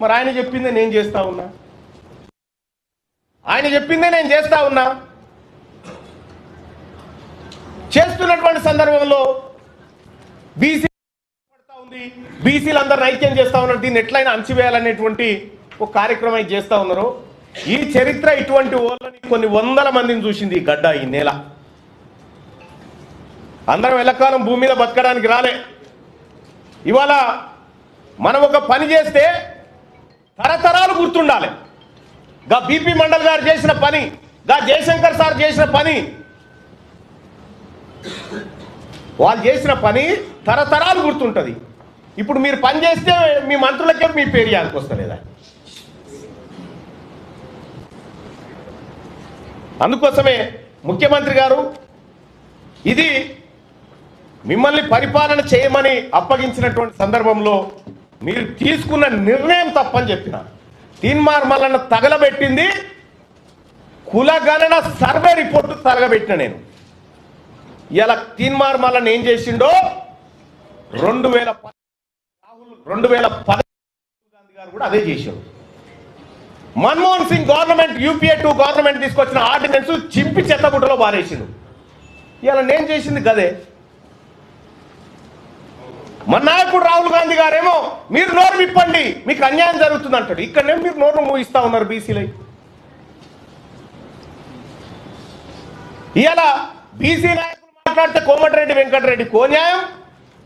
మరి ఆయన చెప్పిందే నేను చేస్తా ఉన్నా. ఆయన చెప్పిందే నేను చేస్తా ఉన్నా. చేస్తున్నటువంటి సందర్భంలో బీసీ పడతా ఉంది. బీసీలు అందరు ఐక్యం చేస్తా ఉన్నారు. దీన్ని ఎట్లయినా అణచివేయాలనేటువంటి ఒక కార్యక్రమం చేస్తా ఉన్నారు. ఈ చరిత్ర ఇటువంటి ఓళ్ళని కొన్ని వందల మందిని చూసింది ఈ గడ్డ ఈ నేల. అందరం ఎల్లకాలం భూమి మీద బతకడానికి రాలే. ఇవాళ మనం ఒక పని చేస్తే తరతరాలు గుర్తుండాలి. గా బీపీ మండల్ గారు చేసిన పని గా జయశంకర్ సార్ చేసిన పని వాళ్ళు చేసిన పని తరతరాలు గుర్తుంటుంది. ఇప్పుడు మీరు పని చేస్తే మీ మంత్రులకే మీ పేరు యాదకు వస్తలేదా? అందుకోసమే ముఖ్యమంత్రి గారు ఇది మిమ్మల్ని పరిపాలన చేయమని అప్పగించినటువంటి సందర్భంలో మీరు తీసుకున్న నిర్ణయం తప్పని చెప్పిన. తీన్మార్ మల్లన్న తగలబెట్టింది. కులగణన సర్వే రిపోర్టు తగలబెట్టిన నేను. ఇలా తీన్మార్ మల్లన్న ఏం చేసిండో? రెండు వేల రాహుల్ రెండు వేల పదహారు గాంధీ గారు కూడా అదే చేశారు. Manmohan Singh government UPA two government తీసుకొచ్చిన ఆర్డినెన్స్ చింపి చెత్తగుట్టలో బారేసిండు ఇలా నేను చేసింది గదే. మన నాయకుడు రాహుల్ గాంధీ గారేమో మీరు నోరు విప్పండి మీకు అన్యాయం జరుగుతుంది అంటాడు ఇక్కడనే మీరు నోరు మూయిస్తా ఉన్నారు బీసీలై. ఇలా బీసీ నాయకులు మాట్లాడితే కోమటిరెడ్డి వెంకటరెడ్డి కోన్యాయం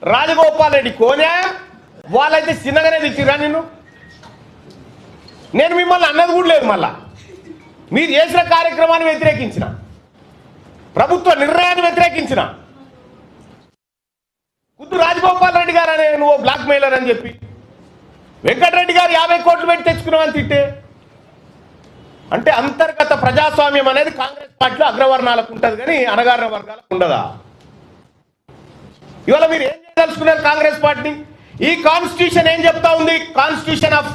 రాజగోపాల్ రెడ్డి కోన్యాయం వాళ్ళైతే చిన్నగానే తెచ్చిరా నిన్ను? నేను మిమ్మల్ని అన్నది కూడా లేదు మళ్ళా. మీరు చేసిన కార్యక్రమాన్ని వ్యతిరేకించిన. ప్రభుత్వ నిర్ణయాన్ని వ్యతిరేకించిన. రాజగోపాల్ రెడ్డి గారు అనే నువ్వు బ్లాక్ మెయిలర్ అని చెప్పి. వెంకటరెడ్డి గారు యాభై కోట్లు పెట్టి తెచ్చుకున్నావని తిట్టే. అంటే అంతర్గత ప్రజాస్వామ్యం అనేది కాంగ్రెస్ పార్టీలో అగ్రవర్ణాలకు ఉంటుంది కానీ అనగారిన వర్గాలకు ఉండదా? ఇవాళ మీరు ఏం చేయదలుచుకున్నారు కాంగ్రెస్ పార్టీ? ఈ కాన్స్టిట్యూషన్ ఏం చెప్తా ఉంది? Constitution of